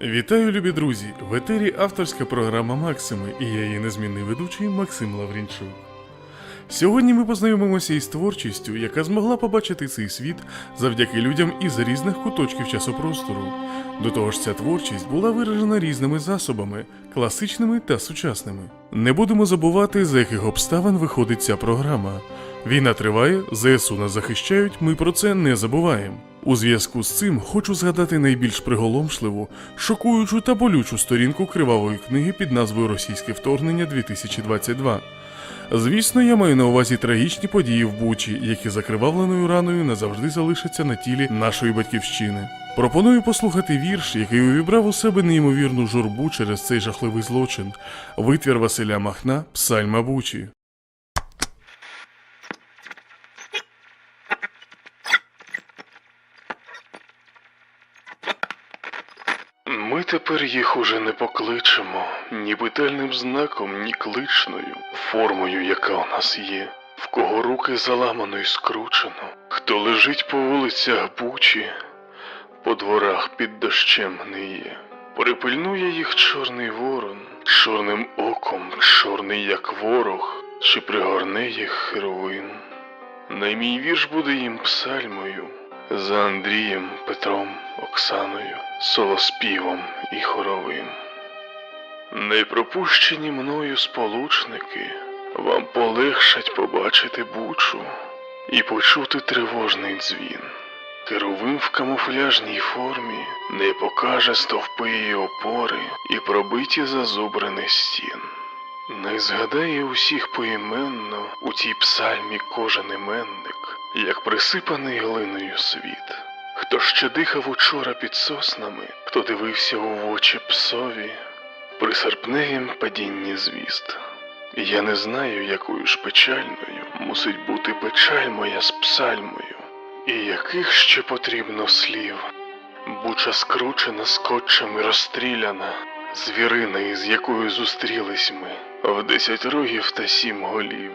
Вітаю, любі друзі! В етері авторська програма Максими і я її незмінний ведучий Максим Лаврінчук. Сьогодні ми познайомимося із творчістю, яка змогла побачити цей світ завдяки людям із різних куточків часопростору. До того ж, ця творчість була виражена різними засобами, класичними та сучасними. Не будемо забувати, за яких обставин виходить ця програма. Війна триває, ЗСУ нас захищають, ми про це не забуваємо. У зв'язку з цим хочу згадати найбільш приголомшливу, шокуючу та болючу сторінку кривавої книги під назвою Російське вторгнення 2022. Звісно, я маю на увазі трагічні події в Бучі, які закривавленою раною назавжди залишаться на тілі нашої батьківщини. Пропоную послухати вірш, який увібрав у себе неймовірну журбу через цей жахливий злочин. Витвір Василя Махна Псальма Бучі. Ми тепер їх уже не покличемо ні питальним знаком, ні кличною формою, яка у нас є. В кого руки заламано і скручено, хто лежить по вулицях Бучі, по дворах під дощем гниє. Припильнує їх чорний ворон, чорним оком, чорний як ворог, чи пригорне їх херовин. Най мій вірш буде їм псальмою, за Андрієм, Петром, Оксаною, солоспівом і хоровим. Непропущені мною сполучники вам полегшать побачити бучу і почути тривожний дзвін. Керувим в камуфляжній формі не покаже стовпи і опори і пробиті зазубрини стін. Не згадає усіх поіменно у тій псальмі кожен іменник, як присипаний глиною світ. Хто ще дихав учора під соснами, хто дивився у очі псові, при серпневім падінні звіст. Я не знаю, якою ж печальною мусить бути печаль моя з псальмою, і яких ще потрібно слів. Буча скручена скотчем і розстріляна, звірина, із якою зустрілись ми, в десять рогів та сім голів.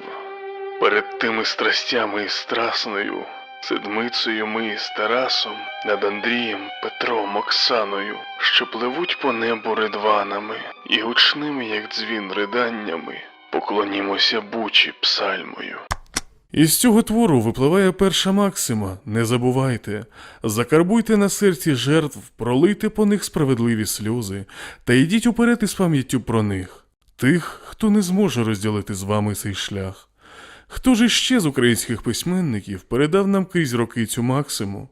Перед тими страстями і страсною, седмицею ми з Тарасом, над Андрієм, Петром, Оксаною, що пливуть по небу ридванами і гучними, як дзвін, риданнями, поклонімося бучі псальмою. Із цього твору випливає перша максима не забувайте, закарбуйте на серці жертв, пролийте по них справедливі сльози, та йдіть уперед із пам'яттю про них, тих, хто не зможе розділити з вами цей шлях. Хто ж іще з українських письменників передав нам крізь роки цю максиму?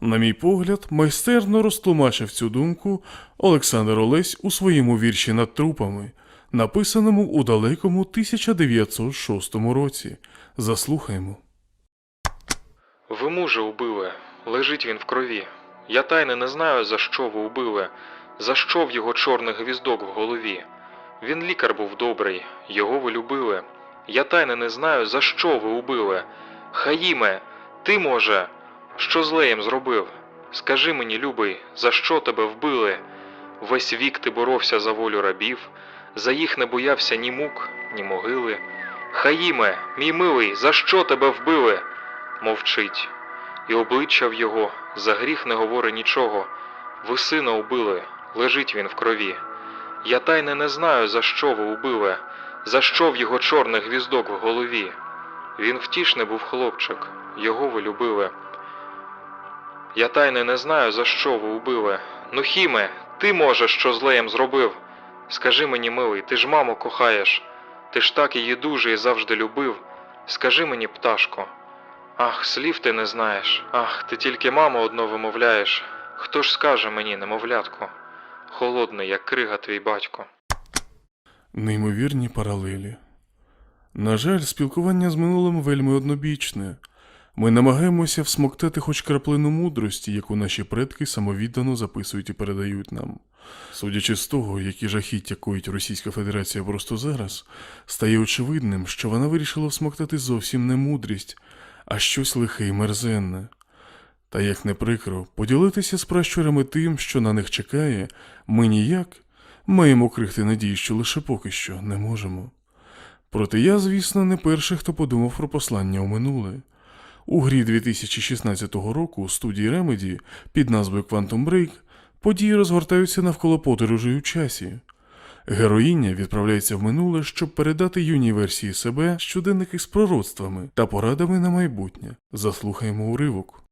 На мій погляд, майстерно розтлумачив цю думку Олександр Олесь у своєму вірші над трупами, написаному у далекому 1906 році. Заслухаймо. Ви мужа убили, лежить він в крові. Я тайне не знаю, за що ви убили, за що в його чорний гвіздок в голові. Він лікар був добрий, його ви любили. Я тайне не знаю, за що ви убили. Хаїме, ти, може, що злеєм зробив? Скажи мені, любий, за що тебе вбили? Весь вік ти боровся за волю рабів, за їх не боявся ні мук, ні могили. Хаїме, мій милий, за що тебе вбили? Мовчить. І обличчя в його за гріх не говорить нічого. Ви сина убили, лежить він в крові. Я тайне не знаю, за що ви убили, за що в його чорний гвіздок в голові. Він втішний був хлопчик, його ви любили. Я тайне не знаю, за що ви убили. Ну, Хіме, ти може, що злеєм зробив. Скажи мені, милий, ти ж маму кохаєш, ти ж так її дуже і завжди любив. Скажи мені, пташко. Ах, слів ти не знаєш. Ах, ти тільки маму одно вимовляєш. Хто ж скаже мені, немовлятко? Холодний, як крига твій батько. Неймовірні паралелі. На жаль, спілкування з минулим вельми однобічне. Ми намагаємося всмоктати хоч краплину мудрості, яку наші предки самовіддано записують і передають нам. Судячи з того, які жахіття коїть Російська Федерація просто зараз, стає очевидним, що вона вирішила всмоктати зовсім не мудрість, а щось лихе і мерзенне. Та як не прикро, поділитися з пращурами тим, що на них чекає, ми ніяк маємо крихти надії, що лише поки що не можемо. Проте я, звісно, не перший, хто подумав про послання у минуле. У грі 2016 року у студії Remedy під назвою Quantum Break Події розгортаються навколо подорожей у часі. Героїня відправляється в минуле, щоб передати юній версії себе щоденники з пророцтвами та порадами на майбутнє. Заслухаємо уривок.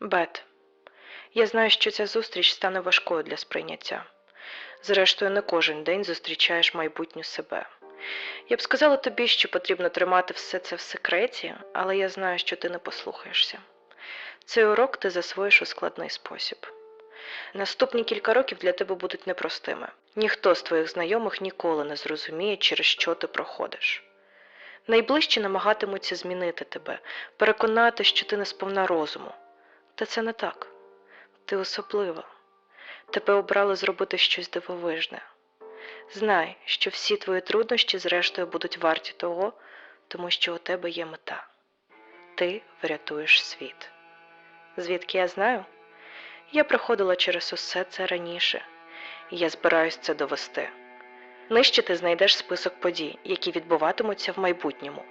Бет, я знаю, що ця зустріч стане важкою для сприйняття. Зрештою, не кожен день зустрічаєш майбутню себе. Я б сказала тобі, що потрібно тримати все це в секреті, але я знаю, що ти не послухаєшся. Цей урок ти засвоїш у складний спосіб. Наступні кілька років для тебе будуть непростими. Ніхто з твоїх знайомих ніколи не зрозуміє, через що ти проходиш. Найближчі намагатимуться змінити тебе, переконати, що ти не сповна розуму. Та це не так. Ти особлива. Тебе обрали зробити щось дивовижне. Знай, що всі твої труднощі, зрештою, будуть варті того, тому що у тебе є мета. Ти врятуєш світ. Звідки я знаю? Я проходила через усе це раніше, і я збираюсь це довести. Нижче ти знайдеш список подій, які відбуватимуться в майбутньому.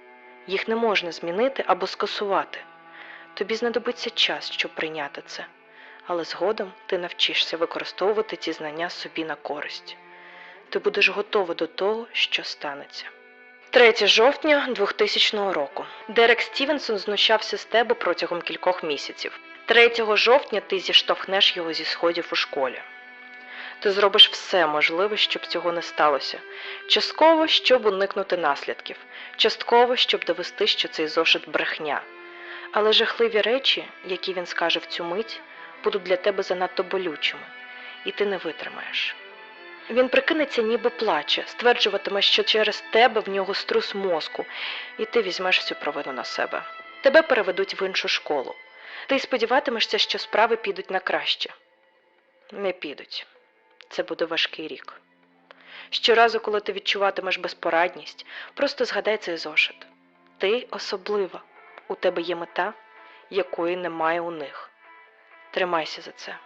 Їх не можна змінити або скасувати. Тобі знадобиться час, щоб прийняти це, але згодом ти навчишся використовувати ці знання собі на користь. Ти будеш готова до того, що станеться. 3 жовтня 2000 року. Дерек Стівенсон знущався з тебе протягом кількох місяців. 3 жовтня ти зіштовхнеш його зі сходів у школі. Ти зробиш все можливе, щоб цього не сталося. Частково, щоб уникнути наслідків, частково, щоб довести, що цей зошит брехня. Але жахливі речі, які він скаже в цю мить, будуть для тебе занадто болючими, і ти не витримаєш. Він прикинеться, ніби плаче, стверджуватиме, що через тебе в нього струс мозку, і ти візьмеш всю провину на себе. Тебе переведуть в іншу школу. Ти сподіватимешся, що справи підуть на краще. Не підуть. Це буде важкий рік. Щоразу, коли ти відчуватимеш безпорадність, просто згадай цей зошит. Ти особлива. У тебе є мета, якої немає у них. Тримайся за це.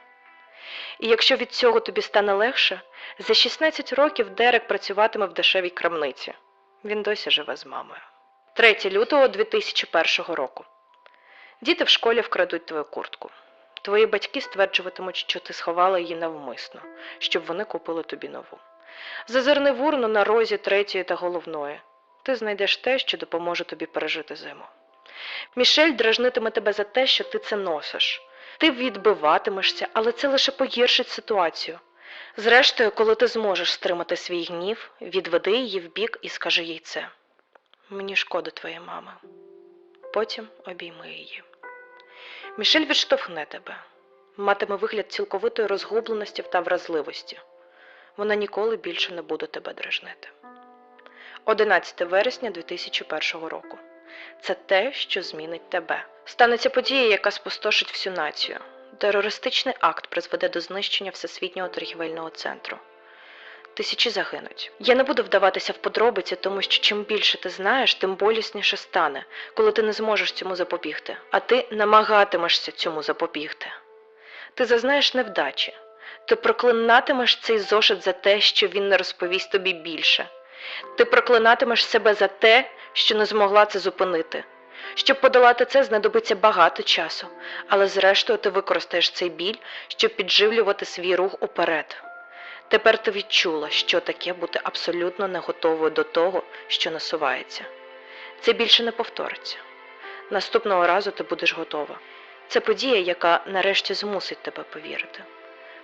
І якщо від цього тобі стане легше, за 16 років Дерек працюватиме в дешевій крамниці. Він досі живе з мамою. 3 лютого 2001 року. Діти в школі вкрадуть твою куртку. Твої батьки стверджуватимуть, що ти сховала її навмисно, щоб вони купили тобі нову. Зазирни в урну на розі третьої та головної. Ти знайдеш те, що допоможе тобі пережити зиму. Мішель дражнитиме тебе за те, що ти це носиш. Ти відбиватимешся, але це лише погіршить ситуацію. Зрештою, коли ти зможеш стримати свій гнів, відведи її вбік і скажи їй це. Мені шкода твоєї мами. Потім обійми її. Мішель відштовхне тебе, матиме вигляд цілковитої розгубленості та вразливості. Вона ніколи більше не буде тебе дражнити. 11 вересня 2001 року. Це те, що змінить тебе. Станеться подія, яка спустошить всю націю. Терористичний акт призведе до знищення Всесвітнього торгівельного центру. Тисячі загинуть. Я не буду вдаватися в подробиці, тому що чим більше ти знаєш, тим болісніше стане, коли ти не зможеш цьому запобігти, а ти намагатимешся цьому запобігти. Ти зазнаєш невдачі, ти проклинатимеш цей зошит за те, що він не розповість тобі більше. Ти проклинатимеш себе за те, що не змогла це зупинити. Щоб подолати це, знадобиться багато часу, але зрештою ти використаєш цей біль, щоб підживлювати свій рух уперед. Тепер ти відчула, що таке бути абсолютно не готовою до того, що насувається. Це більше не повториться. Наступного разу ти будеш готова. Це подія, яка нарешті змусить тебе повірити.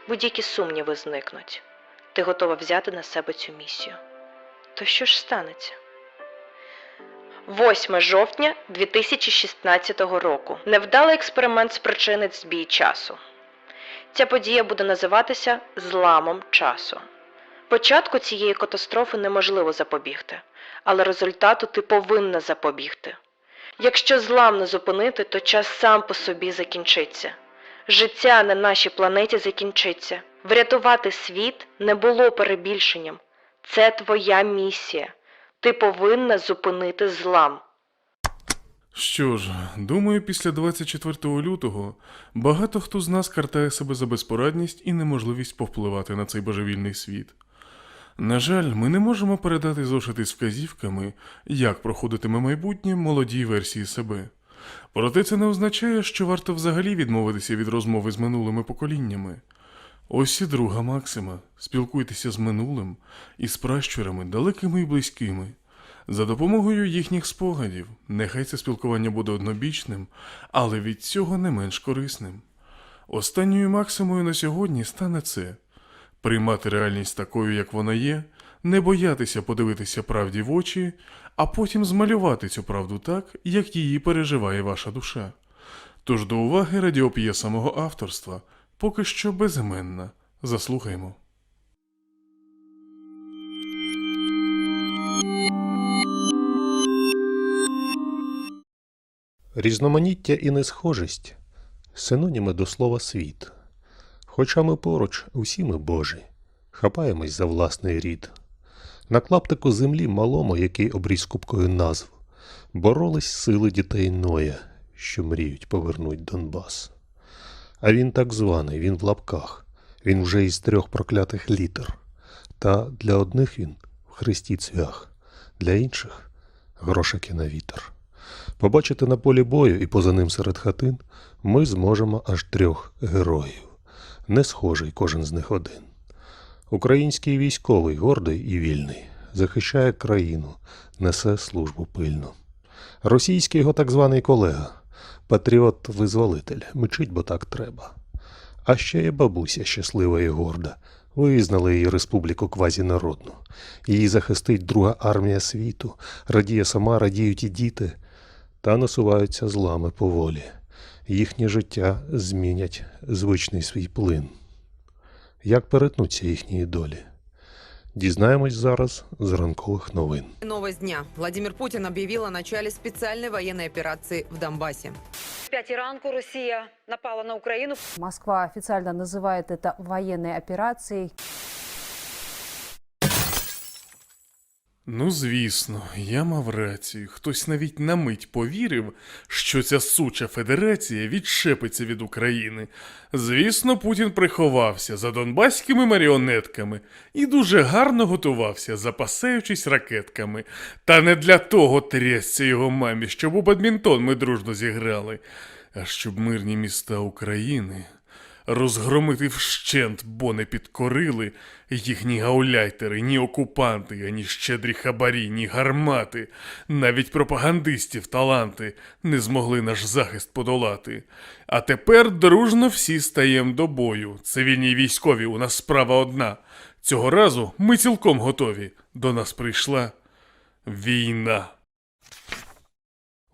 Будь-які сумніви зникнуть. Ти готова взяти на себе цю місію. То що ж станеться? 8 жовтня 2016 року. Невдалий експеримент спричинить збій часу. Ця подія буде називатися зламом часу. Початку цієї катастрофи неможливо запобігти, але результату ти повинна запобігти. Якщо злам не зупинити, то час сам по собі закінчиться. Життя на нашій планеті закінчиться. Врятувати світ не було перебільшенням. Це твоя місія. Ти повинна зупинити злам. Що ж, думаю, після 24 лютого багато хто з нас картає себе за безпорадність і неможливість повпливати на цей божевільний світ. На жаль, ми не можемо передати зошити з вказівками, як проходитиме майбутнє молодій версії себе. Проте це не означає, що варто взагалі відмовитися від розмови з минулими поколіннями. Ось і друга Максима. Спілкуйтеся з минулим і з пращурами, далекими і близькими. За допомогою їхніх спогадів, нехай це спілкування буде однобічним, але від цього не менш корисним. Останньою максимою на сьогодні стане це приймати реальність такою, як вона є, не боятися подивитися правді в очі, а потім змалювати цю правду так, як її переживає ваша душа. Тож до уваги радіоп'єса мого авторства, поки що безіменна. Заслухаймо. Різноманіття і несхожість синоніми до слова світ. Хоча ми поруч, усі ми Божі, хапаємось за власний рід. На клаптику землі малому, який обріз купкою назв, боролись сили дітей Ноя, що мріють повернуть Донбас. А він так званий, він в лапках, він вже із трьох проклятих літер. Та для одних він в Христі цвях, для інших грошики на вітер. Побачити на полі бою і поза ним серед хатин ми зможемо аж трьох героїв. Не схожий кожен з них один. Український військовий, гордий і вільний, захищає країну, несе службу пильну. Російський його так званий колега, патріот-визволитель, мчить, бо так треба. А ще є бабуся щаслива і горда. Визнали її республіку квазінародну. Її захистить друга армія світу, радіє сама, радіють і діти, та насуваються злами поволі. Їхнє життя змінять звичний свій плин. Як перетнуться їхні долі? Дізнаємось зараз з ранкових новин. Новость дня. Владимир Путин объявил о начале специальной военной операции в Донбассе. В пяти ранку Росія напала на Україну. Москва официально называет это военной операцией. Ну, звісно, я мав рацію. Хтось навіть на мить повірив, що ця суча федерація відшепиться від України. Звісно, Путін приховався за донбаськими маріонетками і дуже гарно готувався, запасаючись ракетками. Та не для того трясся його мамі, щоб у бадмінтон ми дружно зіграли, а щоб мирні міста України розгромити вщент, бо не підкорили їх ні гауляйтери, ні окупанти, ані щедрі хабарі, ні гармати, навіть пропагандистів таланти не змогли наш захист подолати. А тепер дружно всі стаєм до бою. Цивільні військові, у нас справа одна. Цього разу ми цілком готові. До нас прийшла війна.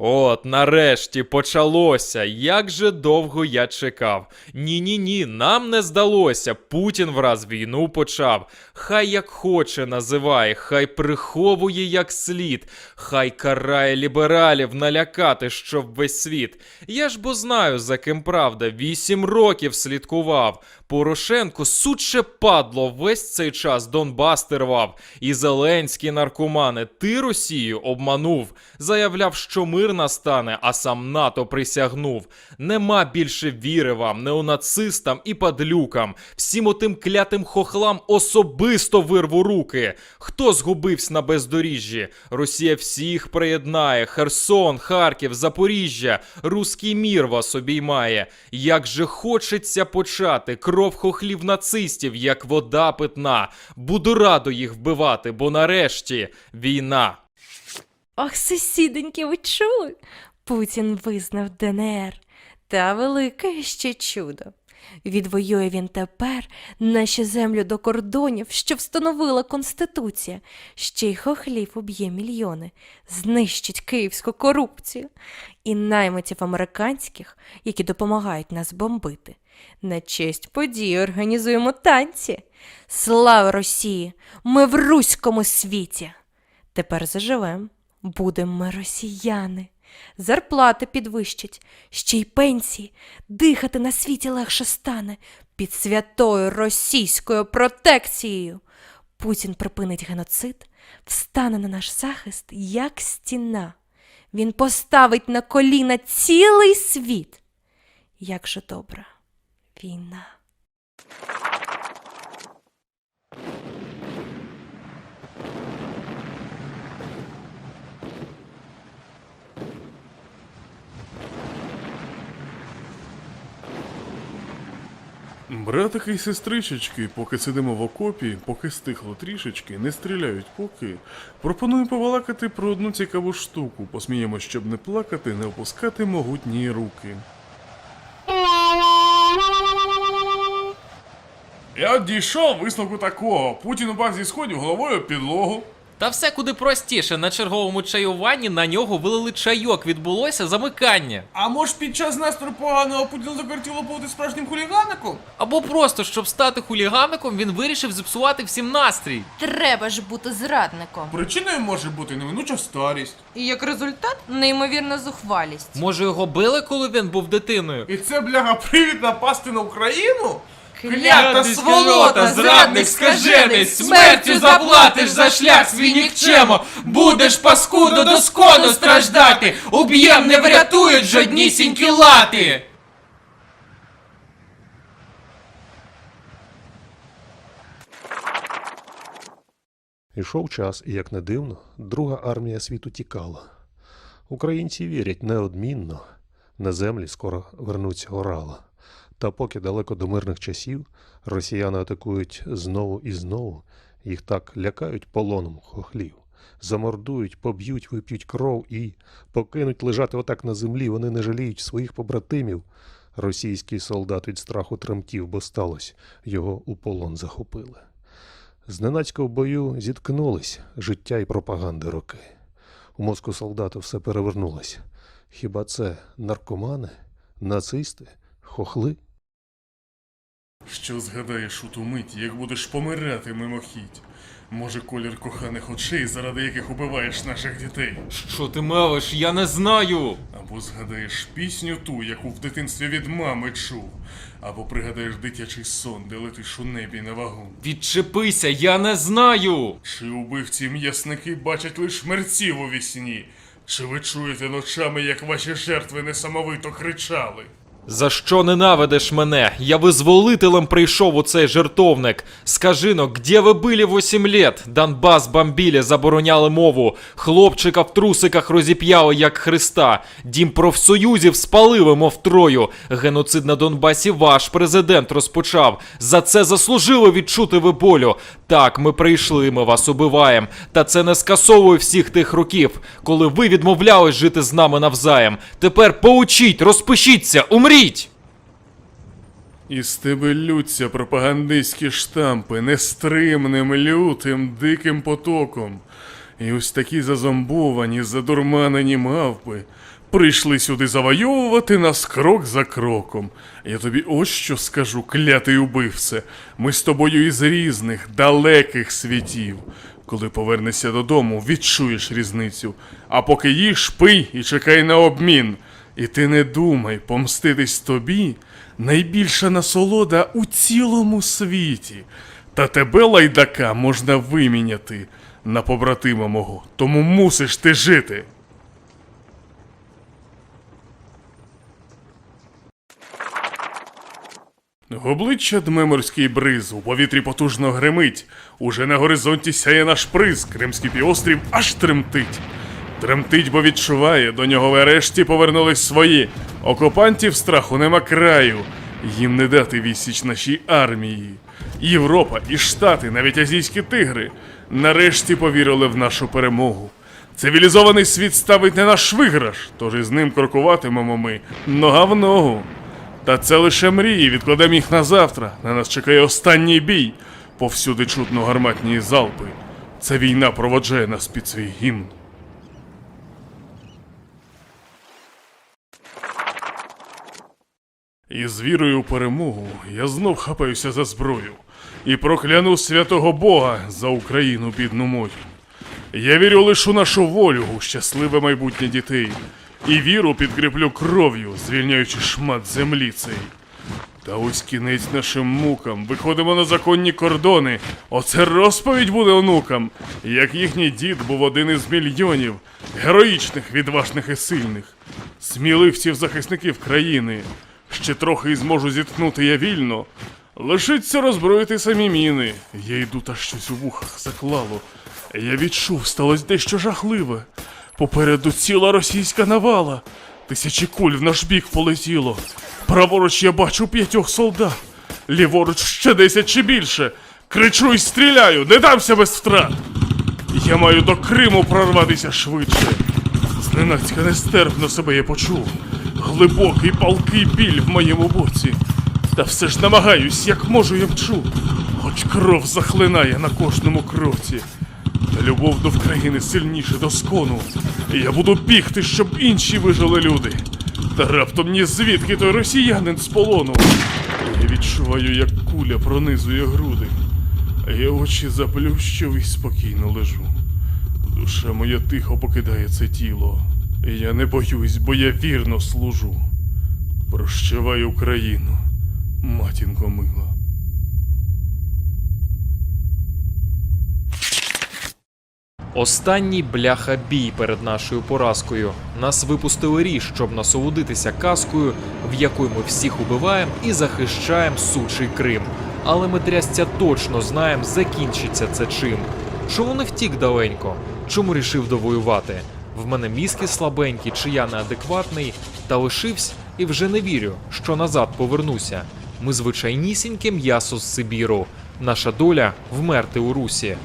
От, нарешті почалося. Як же довго я чекав. Ні, ні, ні, нам не здалося. Путін враз війну почав. Хай як хоче називає, хай приховує як слід, хай карає лібералів налякати, щоб весь світ. Я ж бо знаю, за ким правда, вісім років слідкував. Порошенко суче падло весь цей час Донбас тирвав. І Зеленський наркомани, ти Росію обманув. Заявляв, що мир настане, а сам НАТО присягнув. Нема більше віри вам, неонацистам і падлюкам. Всім отим клятим хохлам особисто вирву руки. Хто згубився на бездоріжжі? Росія всіх приєднає. Херсон, Харків, Запоріжжя. Руський мір вас обіймає. Як же хочеться почати кров хохлів нацистів, як вода питна. Буду радо їх вбивати, бо нарешті війна. Ох, сусідоньки, ви чули? Путін визнав ДНР. Та велике ще чудо. Відвоює він тепер нашу землю до кордонів, що встановила Конституція, ще й хохлів уб'є мільйони, знищить київську корупцію і наймитів американських, які допомагають нас бомбити. На честь події організуємо танці. Слава Росії! Ми в руському світі! Тепер заживем. Будемо ми росіяни. Зарплати підвищать, ще й пенсії. Дихати на світі легше стане під святою російською протекцією. Путін припинить геноцид, встане на наш захист, як стіна. Він поставить на коліна цілий світ. Як же добра війна. Братики і сестричечки, поки сидимо в окопі, поки стихло трішечки, не стріляють поки. Пропоную побалакати про одну цікаву штуку, посміємо, щоб не плакати, не опускати могутні руки. Я дійшов висновку такого. Путін упав зі сходів головою підлогу. Та все куди простіше. На черговому чаюванні на нього вилили чайок, відбулося замикання. А може під час настрою поганого Путіну закортіло бути справжнім хулігаником? Або просто, щоб стати хулігаником, він вирішив зіпсувати всім настрій. Треба ж бути зрадником. Причиною може бути неминуча старість. І як результат, неймовірна зухвалість. Може його били, коли він був дитиною? І це, бляха, привід напасти на Україну? Клята сволота, зрадник, скажений, смертю заплатиш за шлях свій нікчемо, будеш паскудо доскону страждати, уб'єм не врятують жоднісінькі лати. Ішов час, і, як не дивно, друга армія світу тікала. Українці вірять неодмінно, на землі скоро вернуться орала. Та поки далеко до мирних часів росіяни атакують знову і знову, їх так лякають полоном хохлів. Замордують, поб'ють, вип'ють кров і покинуть лежати отак на землі. Вони не жаліють своїх побратимів. Російський солдат від страху тремтів, бо сталося, його у полон захопили. Зненацька в бою зіткнулись життя і пропаганди роки. У мозку солдата все перевернулося. Хіба це наркомани, нацисти, хохли? Що згадаєш у ту мить, як будеш помирати мимохідь? Може, колір коханих очей, заради яких убиваєш наших дітей? Що ти мелиш? Я не знаю. Або згадаєш пісню ту, яку в дитинстві від мами чув, або пригадаєш дитячий сон, де летиш у небі на вагу. Відчепися, я не знаю. Чи убивці м'ясники бачать лиш мерців у вісні? Чи ви чуєте ночами, як ваші жертви несамовито кричали? За що ненавидиш мене? Я визволителем прийшов у цей жертовник. Скажи но, где ви були 8 лет? Донбас бомбілі, забороняли мову. Хлопчика в трусиках розіп'яли, як Христа. Дім профсоюзів спалили, мов трою. Геноцид на Донбасі ваш президент розпочав. За це заслужили відчути ви болю. Так, ми прийшли, ми вас убиваєм. Та це не скасовує всіх тих років, коли ви відмовлялись жити з нами навзаєм. Тепер поучіть, розпишіться, умріть! Із тебе лються пропагандистські штампи нестримним, лютим, диким потоком. І ось такі зазомбовані, задурманені мавпи прийшли сюди завойовувати нас крок за кроком. Я тобі ось що скажу, клятий убивце. Ми з тобою із різних, далеких світів. Коли повернешся додому, відчуєш різницю. А поки їж, пий і чекай на обмін. І ти не думай, помститись тобі найбільша насолода у цілому світі. Та тебе, лайдака, можна виміняти на побратима мого, тому мусиш ти жити. Обличчя дме морський бриз, у повітрі потужно гримить. Уже на горизонті сяє наш приз, Кримський півострів аж тремтить. Тремтить, бо відчуває, до нього врешті повернулись свої. Окупантів страху нема краю. Їм не дати відсіч нашій армії. Європа і Штати, навіть азійські тигри, нарешті повірили в нашу перемогу. Цивілізований світ ставить не наш виграш, тож із ним крокуватимемо ми нога в ногу. Та це лише мрії, відкладемо їх на завтра. На нас чекає останній бій. Повсюди чутно гарматні залпи. Ця війна проводжає нас під свій гімн. І з вірою у перемогу я знов хапаюся за зброю і прокляну святого Бога за Україну бідну мою. Я вірю лише у нашу волю, у щасливе майбутнє дітей, і віру підкріплю кров'ю, звільняючи шмат землі цей. Та ось кінець нашим мукам, виходимо на законні кордони. Оце розповідь буде онукам, як їхній дід був один із мільйонів, героїчних, відважних і сильних, сміливців захисників країни. Ще трохи і зможу зіткнути я вільно. Лишиться роззброїти самі міни. Я йду та щось у вухах заклало. Я відчув, сталося дещо жахливе. Попереду ціла російська навала. Тисячі куль в наш бік полетіло. Праворуч я бачу п'ятьох солдат. Ліворуч ще десять чи більше. Кричу і стріляю, не дамся без втрат. Я маю до Криму прорватися швидше. Зненацька нестерпно себе я почув. Глибокий палкий біль в моєму боці. Та все ж намагаюсь, як можу я мчу. Хоч кров захлинає на кожному кроці. Та любов до країни сильніше до скону. І я буду бігти, щоб інші вижили люди. Та раптом ні звідки той росіянин з полону. Я відчуваю, як куля пронизує груди. А я очі заплющив і спокійно лежу. Душа моя тихо покидає це тіло. Я не боюсь, бо я вірно служу. Прощавай Україну, матінко мила. Останній бляха бій перед нашою поразкою. Нас випустили ріж, щоб насолодитися казкою, в якої ми всіх убиваємо і захищаємо сучий Крим. Але ми трястя точно знаємо, закінчиться це чим. Чому не втік даленько? Чому рішив довоювати? В мене мізки слабенькі, чи я неадекватний, та лишився і вже не вірю, що назад повернуся. Ми звичайнісіньке м'ясо з Сибіру. Наша доля вмерти у русі.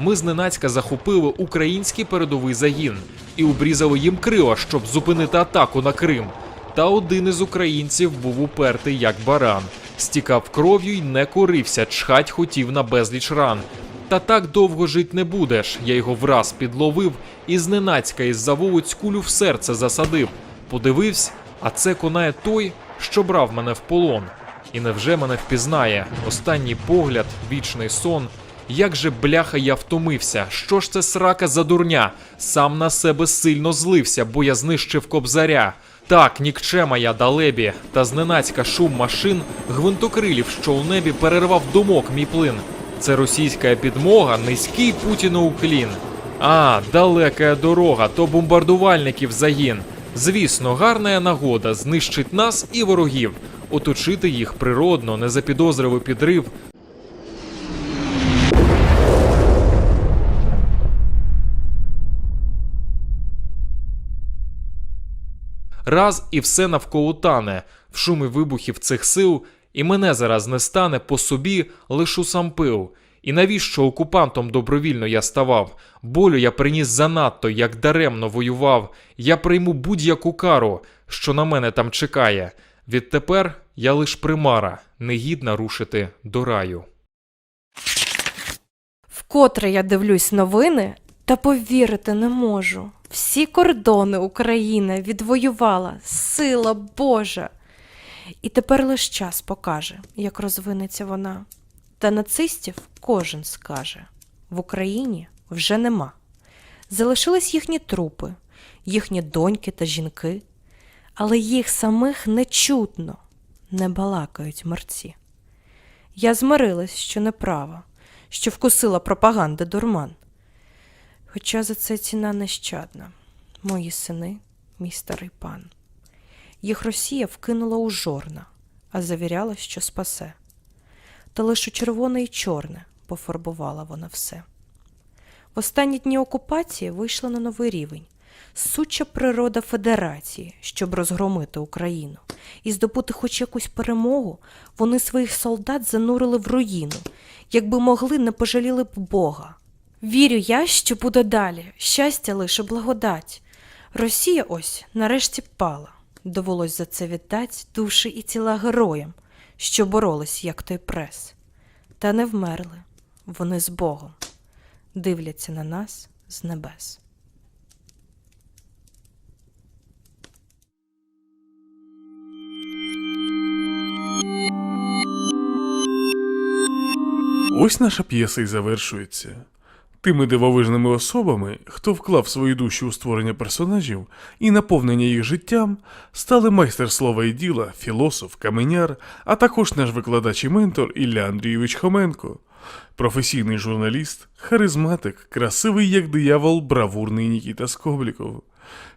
Ми зненацька захопили український передовий загін і обрізали їм крила, щоб зупинити атаку на Крим. Та один із українців був упертий як баран, стікав кров'ю й не корився, чхать хотів на безліч ран. Та так довго жить не будеш. Я його враз підловив і зненацька із-за вулиць кулю в серце засадив. Подивився, а це конає той, що брав мене в полон. І невже мене впізнає? Останній погляд, вічний сон. Як же бляха я втомився? Що ж це срака за дурня? Сам на себе сильно злився, бо я знищив кобзаря. Так, нікчема я далебі, та зненацька шум машин, гвинтокрилів, що у небі перервав думок мій плин. Це російська підмога, низький Путіну уклін. А, далека дорога, то бомбардувальників загін. Звісно, гарна нагода знищить нас і ворогів, оточити їх природно, незапідозривий підрив, Раз і все навколо тане, в шумі вибухів цих сил, і мене зараз не стане по собі сам пил. І навіщо окупантом добровільно я ставав? Болю я приніс занадто, як даремно воював. Я прийму будь-яку кару, що на мене там чекає. Відтепер я лиш примара, негідна рушити до раю. Вкотре я дивлюсь новини та повірити не можу. Всі кордони України відвоювала сила Божа. І тепер лиш час покаже, як розвинеться вона. Та нацистів кожен скаже в Україні вже нема. Залишились їхні трупи, їхні доньки та жінки, але їх самих не чутно, не балакають мерці. Я змирилась, що неправа, що вкусила пропаганда дурман. Хоча за це ціна нещадна, мої сини, мій старий пан. Їх Росія вкинула у жорна, а завіряла, що спасе. Та лише червоне і чорне пофарбувала вона все. В останні дні окупації вийшла на новий рівень суча природа Федерації, щоб розгромити Україну, і здобути хоч якусь перемогу, вони своїх солдат занурили в руїну, якби могли, не пожаліли б Бога. Вірю я, що буде далі, щастя лише благодать. Росія ось нарешті пала. Довелось за це віддать душі і тіла героям, що боролись, як той прес. Та не вмерли, вони з Богом, дивляться на нас з небес. Ось наша п'єса і завершується. Тими дивовижними особами, хто вклав свої душі у створення персонажів і наповнення їх життям, стали майстер слова і діла, філософ, каменяр, а також наш викладач і ментор Ілля Андрійович Хоменко, професійний журналіст, харизматик, красивий як диявол, бравурний Нікіта Скобліков.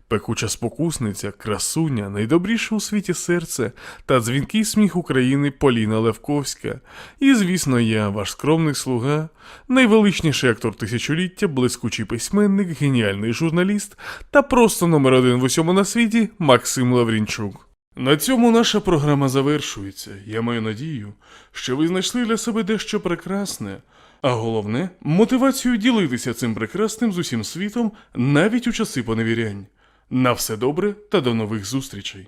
Пекуча спокусниця, красуня, найдобріше у світі серце та дзвінкий сміх України Поліна Левковська. І, звісно, я, ваш скромний слуга, найвеличніший актор тисячоліття, блискучий письменник, геніальний журналіст та просто номер один в усьому на світі Максим Лаврінчук. На цьому наша програма завершується. Я маю надію, що ви знайшли для себе дещо прекрасне, а головне мотивацію ділитися цим прекрасним з усім світом навіть у часи поневірянь. На все добре та до нових зустрічей.